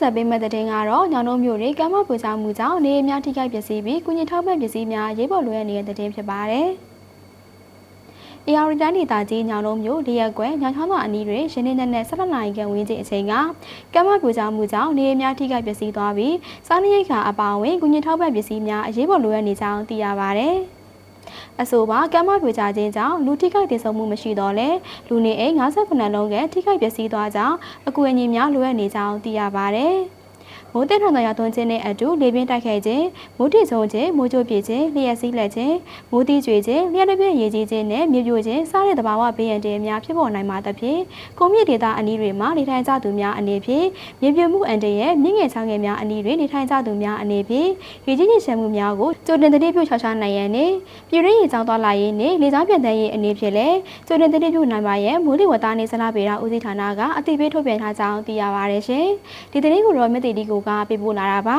ဆက်ပေးမဲ့တဲ့တင်ကတော့ညောင်တို့မျိုးတွေကမ်းမပူချမှုကြောင့်နေအများထိခိုက်ပျက်စီးပြီးကုညင်ထောက်ပံ့ပစ္စည်းများရေးပေါ်လိုအပ်နေတဲ့တဲ့တင်ဖြစ်ပါတယ်။အေယာရီတိုင်းဒေသကြီးညောင်တို့မျိုးလျက်ကွယ်ညောင်ချောင်းတော်အနီးတွင်ရင်းနှီးနဲ့ဆက်လက်နိုင်ကဝင်းကျင်အချိန်ကကမ်းမပူချမှုကြောင့်နေအများထိခိုက်ပျက်စီးသွားပြီးစားနပ်ရိက္ခာအပါအဝင်ကုညင်ထောက်ပံ့ပစ္စည်းများအရေးပေါ်လိုအပ်နေကြောင်းသိရပါတယ်။ အဆိုပါကမ်းမပြကြခြင်းကြောင့်လူထိခိုက်ဒေဆုံးမှုမရှိတော့လဲလူနေအိမ်58လုံးကထိခိုက်ပျက်စီးသွားကြောင်းအကူအညီများလိုအပ်နေကြောင်းသိရပါဗျ။ မိုးတက်ထောင်တော်ရသွန်းခြင်းနဲ့အတူလေပြင်းတိုက်ခဲ့ခြင်းမိုးတိဆုံးခြင်းမိုးကြိုးပြခြင်းလျှက်စီးလက်ခြင်းမိုးတီးကျွေခြင်းလျှက်တစ်ပြည့်ရေကြီးခြင်းနဲ့မြေပြိုခြင်းစားတဲ့သဘာဝဘေးရန်တွေများဖြစ်ပေါ်နိုင်မှာသဖြင့်ကုန်းမြင့်ဒေသအနီးတွေမှာနေထိုင်ကြသူများအနေဖြင့်မြေပြိုမှုအန်တရဲ့မြင့်ငယ်ချောင်းငယ်များအနီးတွင်နေထိုင်ကြသူများအနေဖြင့်ရေကြီးရေရှမ်းမှုများကိုကြိုတင်သတိပြုချောချနိုင်ရန်နဲ့ပြည်ရင်းရေကြောင်းသွားလာရေးနဲ့လေကြောင်းပြန်တန်းရေးအနေဖြင့်လည်းကြိုတင်သတိပြုနိုင်ပါရန်မိုးလေဝသနဲ့ဇလပေတာဦးစီးဌာနကအသိပေးထုတ်ပြန်ထားကြောင်းသိရပါတယ်ရှင်ဒီသတင်းကိုတော့မြစ်တီဒီကိုကပေးပို့လာတာပါ